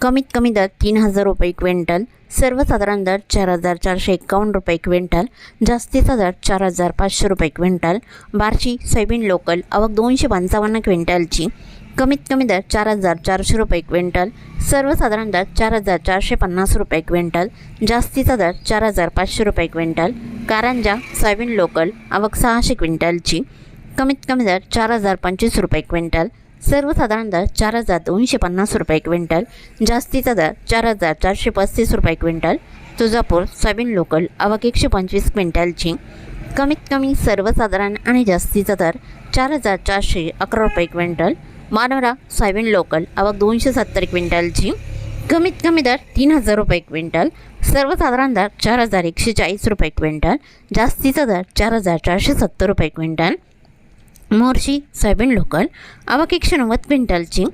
कमीत कमी दर तीन हजार रुपये क्विंटल सर्वसाधारण दर चार हजार चारशे एकावन्न रुपये क्विंटल जास्तीचा दर चार हजार पाचशे रुपये क्विंटल बार्शी सोयाबीन लोकल आवक दोनशे पंचावन्न क्विंटलची कमीत कमी दर चार हजार चारशे रुपये क्विंटल सर्वसाधारण दर चार हजार चारशे पन्नास रुपये क्विंटल जास्तीचा दर चार हजार पाचशे रुपये क्विंटल कारंजा सोयाबीन लोकल आवक सहाशे क्विंटलची कमीत कमी दर चार हजार पंचवीस रुपये क्विंटल सर्वसाधारण दर चार हजार दोनशे पन्नास रुपये क्विंटल जास्तीचा दर चार हजार चारशे पस्तीस रुपये क्विंटल तुळजापूर सोयाबीन लोकल आवक एकशे पंचवीस क्विंटलची कमीत कमी सर्वसाधारण आणि जास्तीचा दर चार हजार चारशे अकरा रुपये क्विंटल मानवरा सोयाबीन लोकल आवक दोनशे सत्तर क्विंटलची कमीत कमी दर तीन हजार रुपये क्विंटल सर्वसाधारण दर चार हजार एकशे चाळीस रुपये क्विंटल जास्तीचा दर चार हजार चारशे सत्तर रुपये क्विंटल मोर्शी सोयाबीन लोकल आवक एकशे नव्वद क्विंटलची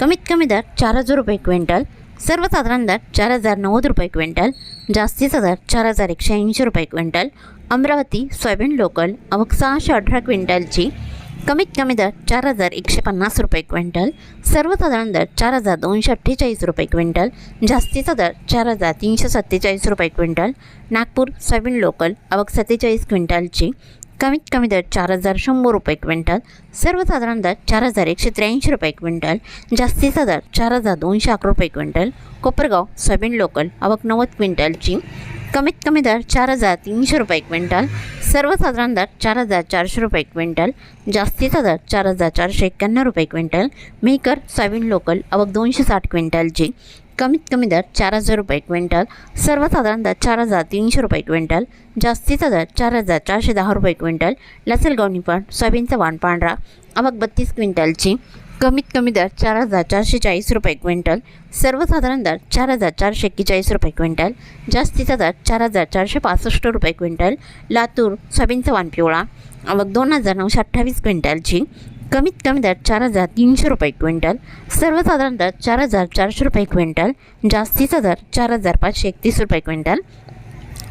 कमीत कमी दर चार हजार रुपये क्विंटल सर्वसाधारण दर चार हजार नव्वद रुपये क्विंटल जास्तीचा दर चार हजार एकशे ऐंशी रुपये क्विंटल अमरावती सोयाबीन लोकल आवक सहाशे अठरा क्विंटलची कमीत कमी दर चार हजार एकशे पन्नास रुपये क्विंटल सर्वसाधारण दर चार हजार दोनशे अठ्ठेचाळीस रुपये क्विंटल जास्तीचा दर चार हजार तीनशे सत्तेचाळीस रुपये क्विंटल नागपूर सोयाबीन लोकल आवक सत्तेचाळीस क्विंटलची कमीत कमी दर चार हजार शंभर रुपये क्विंटल सर्वसाधारण दर चार हजार एकशे त्र्याऐंशी रुपये क्विंटल जास्तीचा दर चार हजार दोनशे अकरा रुपये क्विंटल कोपरगाव सोयाबीन लोकल आवक नव्वद क्विंटलची कमीत कमी दर चार हजार तीनशे रुपये क्विंटल सर्वसाधारण दर चार हजार चारशे रुपये क्विंटल जास्तीचा दर चार हजार चारशे एक्क्याण्णव रुपये क्विंटल मेकर सोयाबीन लोकल आवक दोनशे साठ क्विंटलची कमीत कमी दर चार हजार रुपये क्विंटल सर्वसाधारण दर चार हजार तीनशे रुपये क्विंटल जास्तीचा दर चार हजार चारशे दहा रुपये क्विंटल लसेलगाव पण सोयाबीनचा वाण पांढरा अमक बत्तीस क्विंटलची कमीत कमी दर चार हजार चारशे चाळीस रुपये क्विंटल सर्वसाधारण दर चार हजार चारशे एक्केचाळीस रुपये क्विंटल जास्तीचा दर चार हजार चारशे पासष्ट रुपये क्विंटल लातूर सोयाबीनचा वाण पिवळा अमक दोन हजार नऊशे अठ्ठावीस क्विंटलची कमीत कमी दर चार हजार तीनशे रुपये क्विंटल सर्वसाधारण दर चार हजार चारशे रुपये क्विंटल जास्तीचा दर चार हजार पाचशे एकतीस रुपये क्विंटल.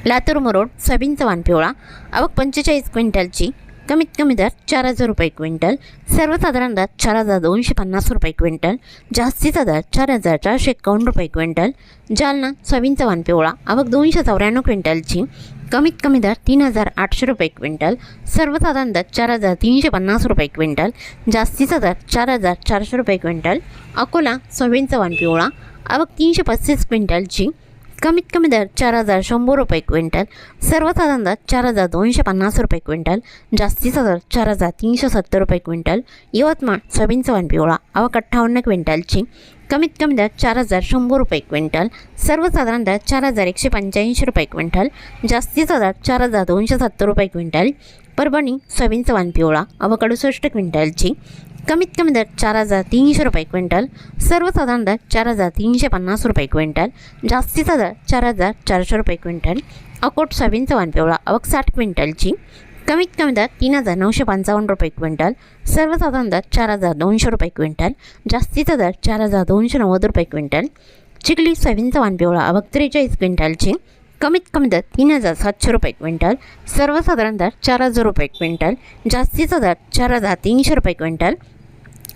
लातूर मरोड सोयाबीनचा वाण पिवळा आवक पंचेचाळीस क्विंटलची कमीत कमी दर चार हजार रुपये क्विंटल सर्वसाधारण दर चार हजार दोनशे पन्नास रुपये क्विंटल जास्तीचा दर चार हजार चारशे एकावन्न रुपये क्विंटल जालना सोयाबीनचा वाण पिवळा आवक दोनशे चौऱ्याण्णव क्विंटलची कमीत कमी दर तीन हजार आठशे रुपये क्विंटल सर्वसाधारण दर चार हजार तीनशे पन्नास रुपये क्विंटल जास्तीचा दर चार हजार चारशे रुपये क्विंटल अकोला सोयाबीनचा वाण पिवळा आवक तीनशे पस्तीस क्विंटलची कमीत कमी दर चार हजार शंभर रुपये क्विंटल सर्वसाधारण दर चार हजार दोनशे पन्नास रुपये क्विंटल जास्तीचा दर चार हजार तीनशे सत्तर रुपये क्विंटल यवतमाळ सोयाबीनचा वन पिवळा आवक अठ्ठावन्न क्विंटलची कमीत कमी दर चार हजार शंभर रुपये क्विंटल सर्वसाधारण दर चार हजार एकशे पंच्याऐंशी रुपये क्विंटल जास्तीचा दर चार हजार दोनशे सत्तर रुपये क्विंटल परभणी सोयाबीनचा वन पिवळा आवक अडुसष्ट क्विंटलची कमीत कमी दर चार हजार तीनशे रुपये क्विंटल सर्वसाधारण दर चार हजार तीनशे पन्नास रुपये क्विंटल जास्तीचा दर चार हजार चारशे रुपये क्विंटल अकोट सोयाबीनचा वाण पिवळा आवक साठ क्विंटलची कमीत कमी दर तीन हजार नऊशे पंचावन्न रुपये क्विंटल सर्वसाधारण दर चार हजार दोनशे रुपये क्विंटल जास्तीचा दर चार हजार दोनशे नव्वद रुपये क्विंटल चिखली सोयाबीनचा वाण पिवळा आवक त्रेचाळीस क्विंटलची कमीत कमी दर तीन हजार सातशे रुपये क्विंटल सर्वसाधारण दर चार हजार रुपये क्विंटल जास्तीचा दर चार हजार तीनशे रुपये क्विंटल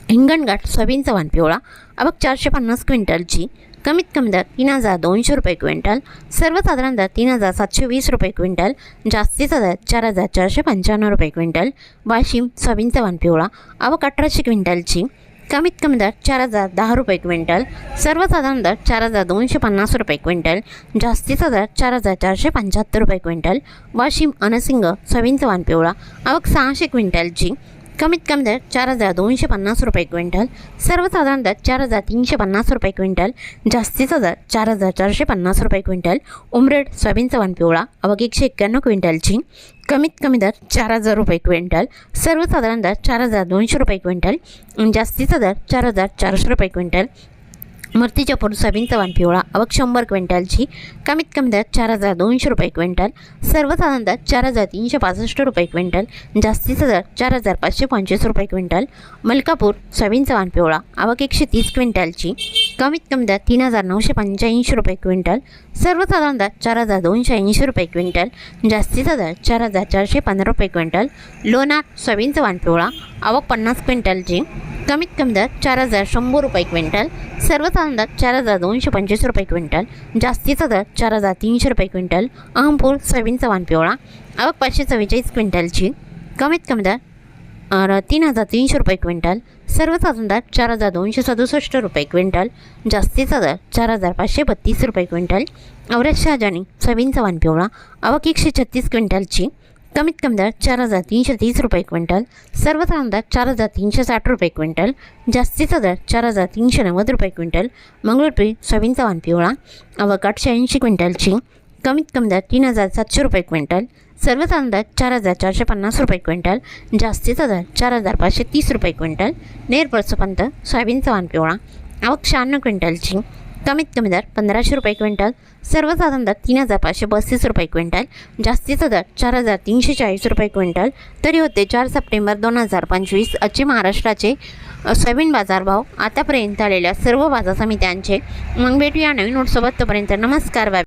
हिंगणघाट सोयाबीनचा वाण पिवळा अबक चारशे पन्नास क्विंटलची कमीत कमी दर तीन हजार दोनशे रुपये क्विंटल सर्वसाधारण दर तीन हजार सातशे वीस रुपये क्विंटल जास्तीचा दर चार हजार चारशे पंच्याण्णव रुपये क्विंटल वाशिम सोयाबीनचा वाण पिवळा अवक अठराशे क्विंटलची कमीत कमी दर चार हजार दहा रुपये क्विंटल सर्वसाधारण दर चार हजार दोनशे पन्नास रुपये क्विंटल जास्तीचा दर चार हजार चारशे पंच्याहत्तर रुपये क्विंटल वाशिम अनसिंग सोयाबीनचा वाण पिवळा अवक सहाशे क्विंटलची कमीत कमी दर चार हजार दोनशे पन्नास रुपये क्विंटल. सर्वसाधारण दर चार हजार तीनशे पन्नास रुपये क्विंटल. जास्तीचा दर चार हजार चारशे पन्नास रुपये क्विंटल. उमरेड सोयाबीनचा वाण पिवळा अवघ एकशे एक्क्याण्णव क्विंटलची कमीत कमी दर चार हजार रुपये क्विंटल. सर्वसाधारण दर चार हजार दोनशे रुपये क्विंटल. आणि जास्तीचा दर चार हजार चारशे रुपये क्विंटल. मूर्तीच्या पोट सोयाबीनचा वाण पिवळा. अवघ शंभर क्विंटलची. कमीत कमी दर चार हजार दोनशे रुपये क्विंटल. सर्वसाधारण दर चार हजार तीनशे पासष्ट रुपये क्विंटल. जास्तीचा दर चार हजार पाचशे पंचवीस रुपये क्विंटल. मलकापूर सोयाबीनचा वाण पिवळा. आवक एकशे तीस क्विंटलची. कमीत कमी दर तीन हजार नऊशे पंच्याऐंशी रुपये क्विंटल. सर्वसाधारण दर चार हजार दोनशे ऐंशी रुपये क्विंटल. जास्तीचा दर चार हजार चारशे पंधरा रुपये क्विंटल. लोणार सोयाबीनचा वाण पिवळा. आवक पन्नास क्विंटलची. कमीत कमी दर चार हजार शंभर रुपये क्विंटल. सर्वसाधारण दर चार हजार दोनशे पंचवीस रुपये क्विंटल जास्तीचा दर चार हजार तीनशे रुपये क्विंटल अहमपूर सोयाबीनचा वान पिवळा आवक पाचशे चव्वेचाळीस क्विंटलची कमीत कमी दर तीन हजार तीनशे रुपये क्विंटल सर्वसाधारण दर चार हजार दोनशे सदुसष्ट रुपये क्विंटल जास्तीचा दर चार हजार पाचशे बत्तीस रुपये क्विंटल औरत शहाजानी सोयाबीनचा वाण पिवळा आवक एकशे छत्तीस क्विंटलची कमीत कमी दर चार हजार तीनशे तीस रुपये क्विंटल सर्वसाधारण दर चार हजार तीनशे साठ रुपये क्विंटल जास्तीचा दर चार हजार तीनशे नव्वद रुपये क्विंटल मंगळुरपी सोयाबीनचा वाण पिवळा आवक आठशे ऐंशी क्विंटलची कमीत कमी दर तीन हजार सातशे रुपये क्विंटल सर्वसाधारण दर चार हजार चारशे पन्नास रुपये क्विंटल जास्तीचा दर चार हजार पाचशे तीस रुपये क्विंटल नेर सोयाबीनचा वाण पिवळा आवक शहाण्णव क्विंटलची कमीत कमी दर पंधराशे रुपये क्विंटल सर्वसाधारण दर तीन हजार पाचशे पस्तीस रुपये क्विंटल जास्तीचा दर चार हजार तीनशे चाळीस रुपये क्विंटल. तरी होते चार सप्टेंबर दोन हजार पंचवीस आजचे महाराष्ट्राचे सोयाबीन बाजारभाव आतापर्यंत आलेल्या सर्व बाजार समित्यांचे. मग भेटूया नवीन नोटसोबत तोपर्यंत नमस्कार बाय